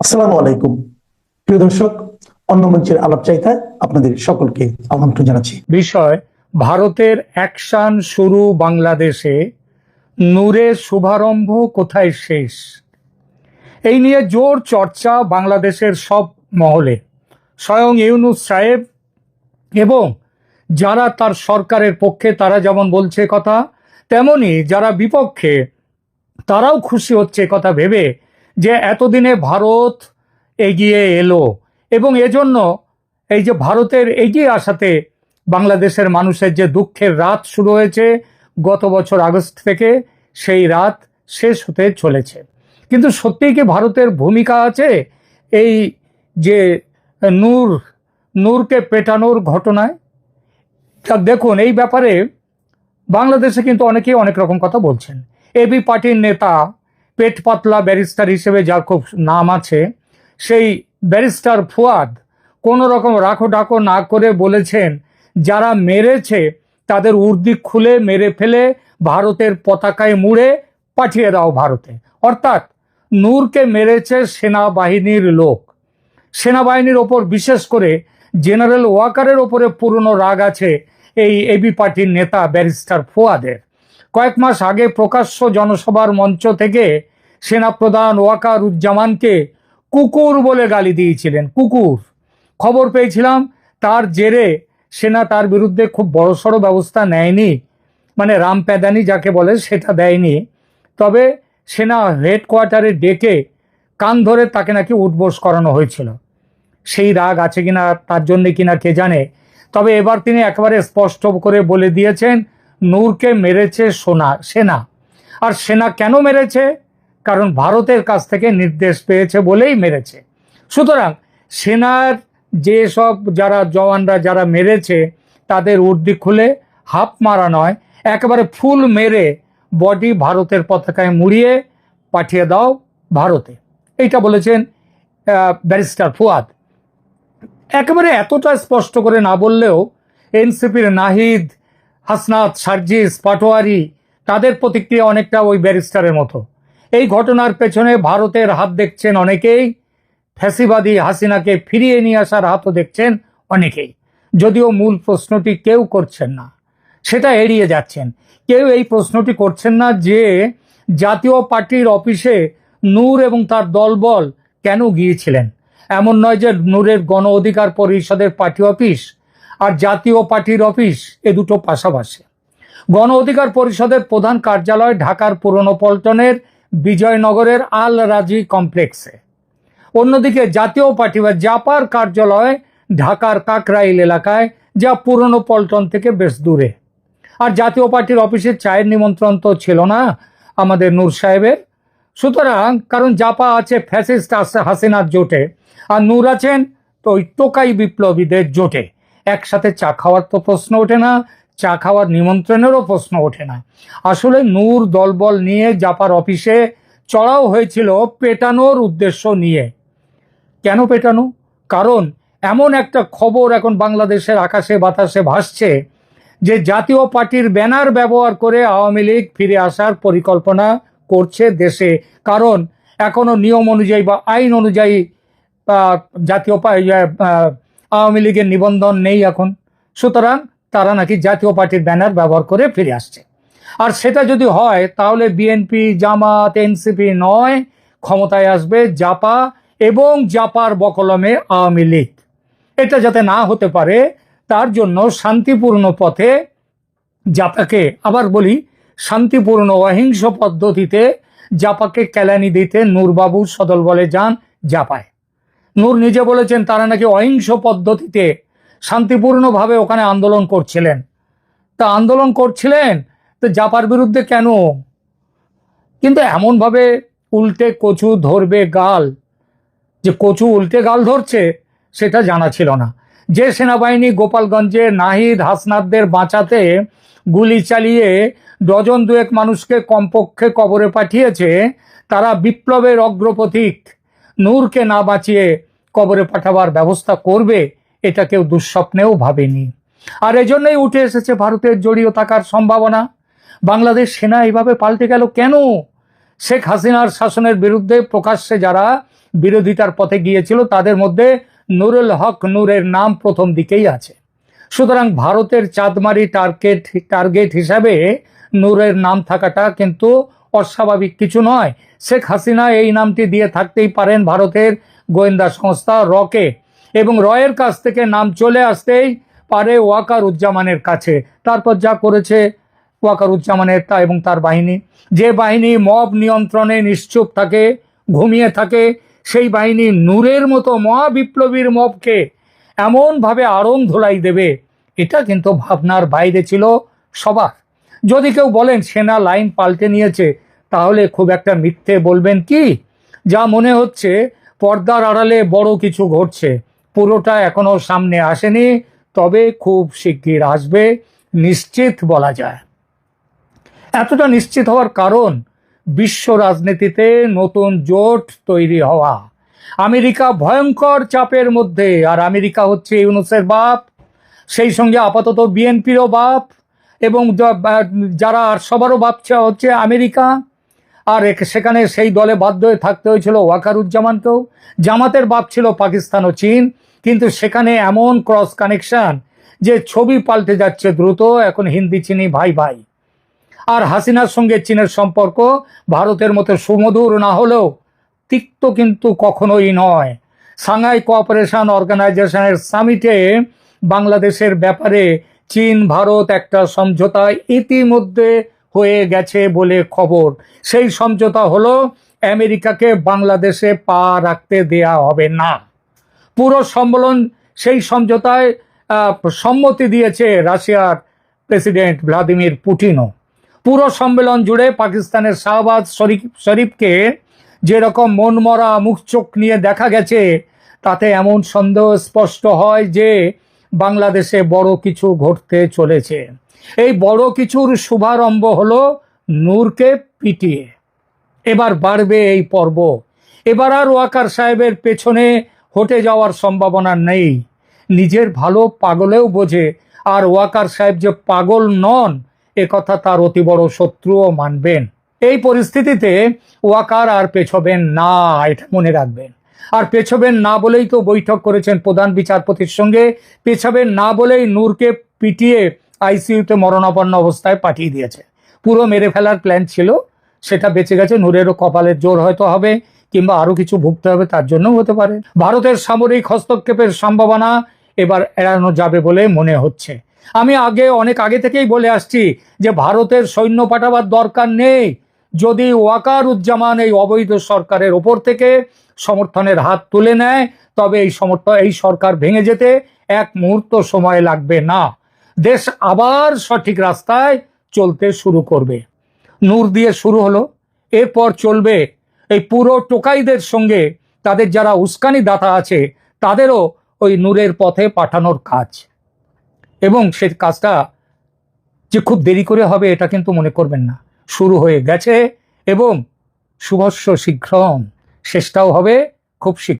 আসসালামু আলাইকুম। প্রিয় দর্শক, অন্য মঞ্চের আলাপ চাইতায় আপনাদের সকলকে আমন্ত্রণ জানাচ্ছি। বিষয়, ভারতের অ্যাকশন শুরু বাংলাদেশে নূরের শুভারম্ভ কোথায় শেষ? এই নিয়ে জোর চর্চা বাংলাদেশের সব মহলে। স্বয়ং ইউনুস সাহেব এবং যারা তার সরকারের পক্ষে, তারা যেমন বলছে কথা, তেমনি যারা বিপক্ষে, তারাও খুশি হচ্ছে, কথা ভেবে যে এতদিনে ভারত এগিয়ে এলো এবং এজন্য এই যে ভারতের এগিয়ে আসাতে বাংলাদেশের মানুষের যে দুঃখের রাত শুরু হয়েছে গত বছর আগস্ট থেকে, সেই রাত শেষ হতে চলেছে। কিন্তু সত্যিই কি ভারতের ভূমিকা আছে? এই যে নূর, নূরকে পেটানোর ঘটনায়? তা দেখুন, এই ব্যাপারে বাংলাদেশে কিন্তু অনেকেই অনেক রকম কথা বলছেন। এবি পার্টির নেতা পেট পাতলা ব্যারিস্টার হিসেবে যার খুব নাম আছে, সেই ব্যারিস্টার ফুয়াদ কোনো রকম রাখো ডাকো না করে বলেছেন, যারা মেরেছে তাদের উর্দি খুলে মেরে ফেলে ভারতের পতাকায় মুড়ে পাঠিয়ে দাও ভারতে। অর্থাৎ নূরকে মেরেছে সেনাবাহিনীর লোক। সেনাবাহিনীর ওপর বিশেষ করে জেনারেল ওয়াকারের ওপরে পুরনো রাগ আছে এই এবি পার্টির নেতা ব্যারিস্টার ফুয়াদের। কয়েক মাস আগে প্রকাশ্য জনসভার মঞ্চ থেকে সেনাপ্রধান ওয়াকার উজ্জামানকে কুকুর বলে গালি দিয়েছিলেন, কুকুর। খবর পেয়েছিলাম, তার জেরে সেনা তার বিরুদ্ধে খুব বড়সড় ব্যবস্থা নেয়নি মানে রামপ্যাদানি যাকে বলে সেটা দেয়নি। তবে সেনা হেডকোয়ার্টারে ডেকে কান ধরে তাকে নাকি উঠবোস করানো হয়েছিল। সেই রাগ আছে কিনা, তার জন্য কিনা কে জানে? তবে এবার তিনি একেবারে স্পষ্ট করে বলে দিয়েছেন নূরকে মেরেছে সোনা, সেনা। আর সেনা কেন মেরেছে? কারণ ভারতের কাছ থেকে নির্দেশ পেয়েছে বলেই মেরেছে। সুতরাং সেনার যে সব যারা জওয়ানরা যারা মেরেছে, তাদের উর্দি খুলে হাফ মারা নয়, একেবারে ফুল মেরে বডি ভারতের পতাকায় মুড়িয়ে পাঠিয়ে দাও ভারতে। এইটা বলেছেন ব্যারিস্টার ফুয়াদ। একেবারে এতটা স্পষ্ট করে না বললেও এনসিপির নাহিদ হাসনাত, সার্জিস, পাটোয়ারি, তাদের প্রতিক্রিয়া অনেকটা ওই ব্যারিস্টারের মতো। এই ঘটনার পেছনে ভারতের হাত দেখছেন অনেকেই, ফ্যাসিবাদী হাসিনাকে ফিরিয়ে নিয়ে আসার হাতও দেখছেন অনেকেই। যদিও মূল প্রশ্নটি কেউ করছেন না, সেটা এড়িয়ে যাচ্ছেন। কেউ এই প্রশ্নটি করছেন না যে জাতীয় পার্টির অফিসে নূর এবং তার দলবল কেন গিয়েছিলেন। এমন নয় যে নূরের গণ অধিকার পরিষদের পার্টি অফিস আর জাতীয় পার্টির অফিস এ দুটো পাশাপাশি। গণ অধিকার পরিষদের প্রধান কার্যালয় ঢাকার পুরনো পল্টনের বিজয়নগরের আল রাজি কমপ্লেক্সে। অন্যদিকে জাতীয় পার্টি বা জাপার কার্যালয় ঢাকার কাকরাইল এলাকায়, যা পুরনো পল্টন থেকে বেশ দূরে। আর জাতীয় পার্টির অফিসে চায়ের নিমন্ত্রণ তো ছিল না আমাদের নূর সাহেবের। সুতরাং কারণ জাপা আছে ফ্যাসিস্ট হাসিনার জোটে, আর নূর আছেন তো ওই টোকাই বিপ্লবীদের জোটে। একসাথে চা খাওয়ার তো প্রশ্ন ওঠে না চা খাওয়ার নিমন্ত্রণেরও প্রশ্ন ওঠে না। আসলে নূর দলবল নিয়ে জাপার অফিসে চড়াও হয়েছিল পেটানোর উদ্দেশ্য নিয়ে। কেন পেটানো? কারণ এমন একটা খবর এখন বাংলাদেশের আকাশে বাতাসে ভাসছে যে জাতীয় পার্টির ব্যানার ব্যবহার করে আওয়ামী লীগ ফিরে আসার পরিকল্পনা করছে দেশে। কারণ এখনও নিয়ম অনুযায়ী বা আইন অনুযায়ী জাতীয় ইয়ে, আওয়ামী লীগের নিবন্ধন নেই এখন। সুতরাং তারা নাকি জাতীয় পার্টির ব্যানার ব্যবহার করে ফিরে আসছে। আর সেটা যদি হয়, তাহলে বিএনপি, জামাত, এনসিপি নয় ক্ষমতায় আসবে জাপা এবং জাপার বকলমে আওয়ামী লীগ। এটা যাতে না হতে পারে, তার জন্য শান্তিপূর্ণ পথে জাপাকে, আবার বলি, শান্তিপূর্ণ অহিংস পদ্ধতিতে জাপাকে কেলানি দিতে নূরবাবু সদল বলে যান জাপায়। নূর নিজে বলেছেন, তারা নাকি অহিংস পদ্ধতিতে শান্তিপূর্ণভাবে ওখানে আন্দোলন করছিলেন। তা আন্দোলন করছিলেন তো জাপার বিরুদ্ধে কেন? কিন্তু এমনভাবে উল্টে কচু ধরবে গাল, যে কচু উল্টে গাল ধরছে, সেটা জানা ছিল না। যে সেনাবাহিনী গোপালগঞ্জে নাহিদ হাসনাদদের বাঁচাতে গুলি চালিয়ে ডজন দুয়েক মানুষকে কমপক্ষে কবরে পাঠিয়েছে, তারা বিপ্লবের অগ্রপথিক। নূরকে না বাঁচিয়ে কবরে পাঠাবার ব্যবস্থা করবে, এটা কেউ দুঃস্বপ্নেও ভাবেনি। আর এজন্যই উঠে এসেছে ভারতের জড়িয়ে থাকার সম্ভাবনা। বাংলাদেশ সেনা এইভাবে পাল্টে গেল কেন? শেখ হাসিনার শাসনের বিরুদ্ধে প্রকাশ্যে যারা বিরোধিতার পথে গিয়েছিল, তাদের মধ্যে নুরুল হক নূরের নাম প্রথম দিকেই আছে। সুতরাং ভারতের চাঁদমারি টার্গেট টার্গেট হিসাবে নূরের নাম থাকাটা কিন্তু অস্বাভাবিক কিছু নয়। শেখ হাসিনা এই নামটি দিয়ে থাকতেই পারেন ভারতের গোয়েন্দা সংস্থা রকে। এবং রয়ের কাছ থেকে নাম চলে আসতেই পারে ওয়াকার উজ্জামানের কাছে। তারপর যা করেছে ওয়াকার উজ্জামানের তা এবং তার বাহিনী। যে বাহিনী মব নিয়ন্ত্রণে নিশ্চুপ থাকে, ঘুমিয়ে থাকে, সেই বাহিনী নূরের মতো মহাবিপ্লবীর মবকে এমনভাবে আড়ং ধোলাই দেবে। এটা কিন্তু ভাবনার বাইরে ছিল সবার। যদি কেউ বলেন সেনা লাইন পাল্টে নিয়েছে, তাহলে খুব একটা মিথ্যে বলবেন কি? যা মনে হচ্ছে, পর্দার আড়ালে বড় কিছু ঘটছে। পুরোটা এখনও সামনে আসেনি, তবে খুব শিগগির আসবে, নিশ্চিত বলা যায়। এতটা নিশ্চিত হওয়ার কারণ, বিশ্ব রাজনীতিতে নতুন জোট তৈরি হওয়া। আমেরিকা ভয়ঙ্কর চাপের মধ্যে, আর আমেরিকা হচ্ছে ইউনুসের বাপ। সেই সঙ্গে আপাতত বিএনপিরও বাপ। এবং যারা আর সবারও ভাবছে হচ্ছে আমেরিকা, আর সেখানে সেই দলে বাধ্য হয়ে থাকতে হয়েছিল ওয়াকারুজ্জামানকেও। জামাতের বাপ ছিল পাকিস্তান ও চীন, কিন্তু সেখানে এমন ক্রস কানেকশন যে ছবি পাল্টে যাচ্ছে দ্রুত, এখন হিন্দি চিনি ভাই ভাই। আর হাসিনার সঙ্গে চীনের সম্পর্ক, ভারতের মতো সুমধুর না হলেও তিক্ত কিন্তু কখনোই নয়। সাংহাই কোঅপারেশন অর্গানাইজেশনের সামিটে বাংলাদেশের ব্যাপারে চীন, ভারত একটা সমঝোতা ইতিমধ্যে হয়ে গেছে বলে খবর। সেই সমঝোতা হলো, আমেরিকাকে বাংলাদেশে পা রাখতে দেয়া হবে না। পুরো সম্মেলন সেই সমঝোতায় সম্মতি দিয়েছে রাশিয়ার প্রেসিডেন্ট ভ্লাদিমির পুটিনও। পুরো সম্মেলন জুড়ে পাকিস্তানের শাহবাজ শরীফ, শরীফকে যেরকম মনমরা মুখ চোখ নিয়ে দেখা গেছে, তাতে এমন সন্দেহ স্পষ্ট হয় যে বাংলাদেশে বড় কিছু ঘটতে চলেছে। এই বড় কিছুর শুভারম্ভ হল নূরকে পিটিয়ে। এবার বাড়বে এই পর্ব। এবার আর ওয়াকার সাহেবের পেছনে হটে যাওয়ার সম্ভাবনা নেই। নিজের ভালো পাগলেও বোঝে, আর ওয়াকার সাহেব যে পাগল নন, এ কথা তার অতি বড় শত্রুও মানবেন। এই পরিস্থিতিতে ওয়াকার আর পেছবেন না, এটা মনে রাখবেন। আর পেছবেন না বলেই তো বৈঠক করেছেন প্রধান বিচারপতির সঙ্গে। পেছাবেন না বলেই নূরকে পিটিয়ে আইসিইউতে মরণাপন্ন অবস্থায় পাঠিয়ে দিয়েছে। পুরো মেরে ফেলার প্ল্যান ছিল, সেটা বেঁচে গেছে, নূরেরও কপালের জোর হয়তো হবে, কিংবা আরও কিছু ভুগতে হবে, তার জন্যও হতে পারে। ভারতের সামরিক হস্তক্ষেপের সম্ভাবনা এবার এড়ানো যাবে বলে মনে হচ্ছে। আমি আগে, অনেক আগে থেকেই বলে আসছি যে ভারতের সৈন্য পাঠাবার দরকার নেই। যদি ওয়াকার উজ্জামান এই অবৈধ সরকারের ওপর থেকে সমর্থনের হাত তুলে নেয়, তবে এই সমর্থন এই সরকার ভেঙে যেতে এক মুহূর্ত সময় লাগবে না। দেশ আবার সঠিক রাস্তায় চলতে শুরু করবে। নূর দিয়ে শুরু হলো, এরপর চলবে। এই পুরো টোকাইদের সঙ্গে তাদের যারা উস্কানি দাতা আছে, তাদেরও ওই নূরের পথে পাঠানোর কাজ। এবং সে কাজটা যে খুব দেরি করে হবে, এটা কিন্তু মনে করবেন না। শুরু হয়ে গেছে এবং শুভস্য শীঘ্রম। শেষটাও হবে খুব শীঘ্র।